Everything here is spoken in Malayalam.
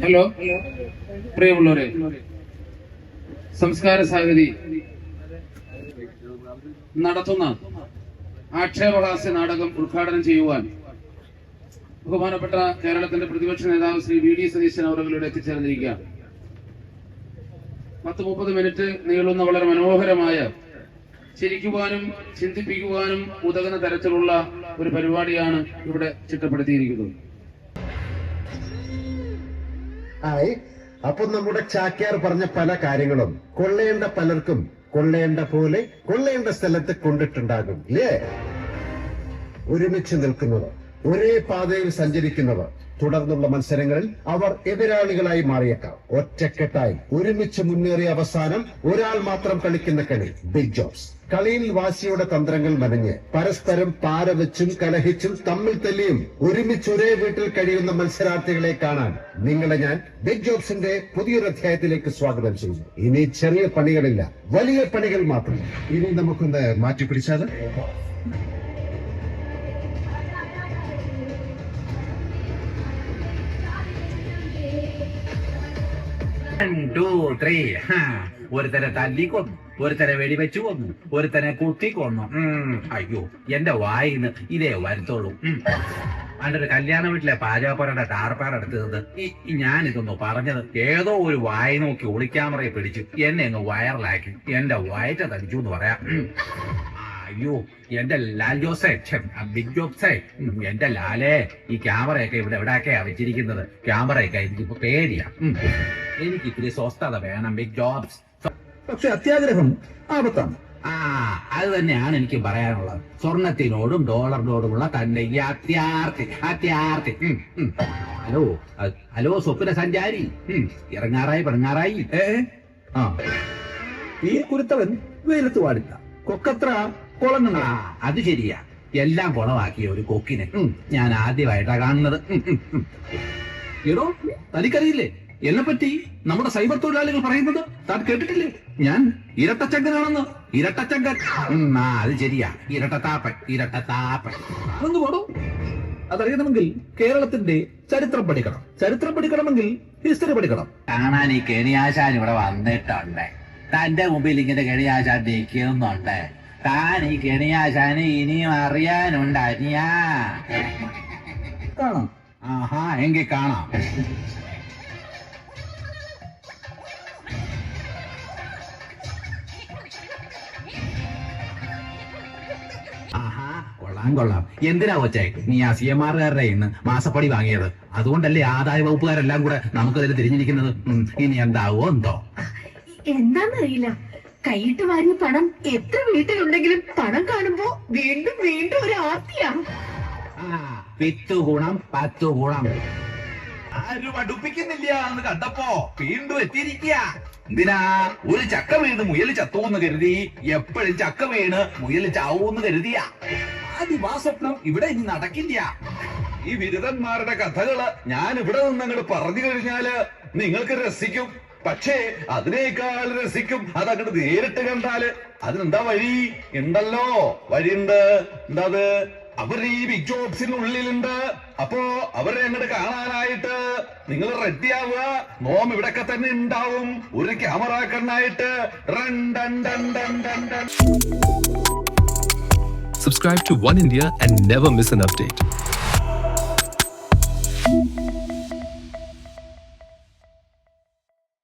ഹലോ പ്രിയമുള്ളവരെ സംസ്കാര സാഹിതി നടത്തുന്ന ആക്ഷേപഹാസ്യ നാടകം ഉദ്ഘാടനം ചെയ്യുവാൻ ബഹുമാനപ്പെട്ട കേരളത്തിന്റെ പ്രതിപക്ഷ നേതാവ് ശ്രീ വി ഡി സതീശൻ അവരുടെ എത്തിച്ചേർന്നിരിക്കുക പത്ത് മുപ്പത് മിനിറ്റ് നീളുന്ന വളരെ മനോഹരമായ ചിരിക്കുവാനും ചിന്തിപ്പിക്കുവാനും ഉതകുന്ന തരത്തിലുള്ള ഒരു പരിപാടിയാണ് ഇവിടെ ചിട്ടപ്പെടുത്തിയിരിക്കുന്നത്. അപ്പൊ നമ്മുടെ ചാക്യാർ പറഞ്ഞ പല കാര്യങ്ങളും കൊള്ളേണ്ട പലർക്കും കൊള്ളേണ്ട പോലെ കൊള്ളേണ്ട സ്ഥലത്ത് കൊണ്ടിട്ടുണ്ടാകും ഇല്ലേ? ഒരുമിച്ച് നിൽക്കുന്നവർ ഒരേ പാതയിൽ സഞ്ചരിക്കുന്നവർ. തുടർന്നുള്ള മത്സരങ്ങളിൽ അവർ എതിരാളികളായി മാറിയേക്കാം. ഒറ്റക്കെട്ടായി ഒരുമിച്ച് മുന്നേറിയ അവസാനം ഒരാൾ മാത്രം കളിക്കുന്ന കളി ബിഗ് ജോബ്സ് കളിയിൽ വാശിയുടെ തന്ത്രങ്ങൾ മനഞ്ഞ് പരസ്പരം പാരവെച്ചും കലഹിച്ചും തമ്മിൽ തല്ലിയും ഒരുമിച്ച് ഒരേ വീട്ടിൽ കഴിയുന്ന മത്സരാർത്ഥികളെ കാണാൻ നിങ്ങളെ ഞാൻ ബിഗ് ജോബ്സിന്റെ പുതിയൊരു അധ്യായത്തിലേക്ക് സ്വാഗതം ചെയ്യുന്നു. ഇനി ചെറിയ പണികളില്ല വലിയ പണികൾ മാത്രം. ഇനി നമുക്കൊന്ന് മാറ്റി പിടിച്ചാൽ ഒരുത്തനെ തല്ലിക്കൊന്നു ഒരുത്തനെ വെടിവെച്ചു കൊന്നു ഒരുത്തനെ കുത്തിക്കൊന്നു. അയ്യോ എന്റെ വായിന്ന് ഇതേ വരുത്തുള്ളൂ. അതിന്റെ കല്യാണ വീട്ടിലെ പാചകപ്പുരയുടെ ടാർപ്പാറെടുത്തത് ഞാനിതൊന്ന് പറഞ്ഞത് ഏതോ ഒരു വായി നോക്കി ഒളിക്യാമറയെ പിടിച്ചു എന്നെ ഒന്ന് വയറിലാക്കി എന്റെ വയറ്റ തടിച്ചു എന്ന് പറയാം. അയ്യോ എന്റെ ലാൽ ജോസേ ബിഗ് ജോബ്സേ എന്റെ ലാലേ ഈ ക്യാമറയൊക്കെ ഇവിടെ എവിടെയൊക്കെയാ വെച്ചിരിക്കുന്നത്? ക്യാമറയൊക്കെ എനിക്കിപ്പോ പേടിയാ. എനിക്ക് ഇത്തിരി സ്വസ്ഥത വേണം ബിഗ് ജോബ്സ് പക്ഷെ അത്യാഗ്രഹം ആപത്താണ്. ആ അത് തന്നെയാണ് എനിക്ക് പറയാനുള്ളത്. സ്വർണത്തിനോടും ഡോളറിനോടുമുള്ള തന്റെ ഈ അത്യാർത്തി അത്യാർത്തി. ഹലോ ഹലോ സ്വപ്ന സഞ്ചാരി. ഇറങ്ങാറായി പിറങ്ങാറായി ഏ? ആ. ഈ കുരുത്തവൻ വെയിലത്ത് പാടില്ല. കൊക്കത്ര കുളങ്ങണ ആ അത് ശരിയാ. എല്ലാം കുളമാക്കിയ ഒരു കൊക്കിനെ ഞാൻ ആദ്യമായിട്ടാ കാണുന്നത്. എടോ തനിക്കറിയില്ലേ? എന്നെ പറ്റി നമ്മുടെ സൈബർ തൊഴിലാളികൾ പറയുന്നത്? താൻ കേട്ടിട്ടില്ലേ? ഞാൻ ഇരട്ടച്ചങ്കനാണെന്ന്. ഇരട്ടച്ചങ്കൻ. ആ അത് ശരിയാ. ഇരട്ടത്താപ്പൻ ഇരട്ടത്താപ്പൻ. അതൊന്ന് പോടോ? അതറിയണമെങ്കിൽ കേരളത്തിന്റെ ചരിത്രം പഠിക്കണം. ചരിത്രം പഠിക്കണമെങ്കിൽ ഹിസ്റ്ററി പഠിക്കണം. കാണാൻ ഈ കെണിയാശാൻ ഇവിടെ വന്നിട്ടുണ്ട്. തന്റെ മുമ്പിൽ ഇങ്ങനെ കെണിയാശാൻ നിൽക്കുന്നുണ്ട് താൻ ഈ കെണിയാശാന് ഇനിയും അറിയാനുണ്ട് അനിയാ. കാണാം. ആഹാ എങ്കിൽ കാണാം. ആഹാ കൊള്ളാം കൊള്ളാം. എന്തിനാ കൊച്ചേ? നീ ആ സി എം ആറുകാരുടെ ഇന്ന് മാസപ്പടി വാങ്ങിയത്. അതുകൊണ്ടല്ലേ ആദായ വകുപ്പുകാരെല്ലാം കൂടെ നമുക്കതിൽ തിരിഞ്ഞിരിക്കുന്നത്? ഇനി എന്താവോ എന്തോ എന്താന്നറിയില്ല. കൈയിട്ട് വാരിയ പണം എത്ര വീട്ടിലുണ്ടെങ്കിലും പണം കാണുമ്പോ വീണ്ടും വീണ്ടും ഒരു ആർത്തിയാ. ആ പിത്തു ഗുണം പത്ത് ഗുണം. ആരും അടുപ്പിക്കുന്നില്ല എന്ന് കണ്ടപ്പോ വീണ്ടും എത്തിയിരിക്കുക. എന്തിനാ? ഒരു ചക്ക വീണ് മുയൽ ചത്തുവെന്ന് കരുതി. എപ്പോഴും ചക്ക വീണ് മുയൽ ചാവൂന്ന് കരുതിയ. ആദ്യ ആ സ്വപ്നം ഇവിടെ ഇനി നടക്കില്ല. ഈ ബിരുദന്മാരുടെ കഥകൾ ഞാൻ ഇവിടെ നിന്ന് നിങ്ങൾ പറഞ്ഞു കഴിഞ്ഞാൽ നിങ്ങൾക്ക് രസിക്കും. പക്ഷേ അതിനേക്കാൾ രസിക്കും. അത് അങ്ങോട്ട് നേരിട്ട് കണ്ടാൽ അതിനെന്താ വഴി? ഉണ്ടല്ലോ വഴിയുണ്ട്. എന്താ അത് അവർ ഈ ബിഗ് ജോബ്സിനുള്ളിലുണ്ട് അപ്പോ അവരെ അങ്ങോട്ട് കാണാനായിട്ട് നിങ്ങൾ റെഡി ആവുക. നോം ഇവിടൊക്കെ തന്നെ ഉണ്ടാവും ഒരു ക്യാമറ കണ്ണായിട്ട്. Subscribe to One India and never miss an update.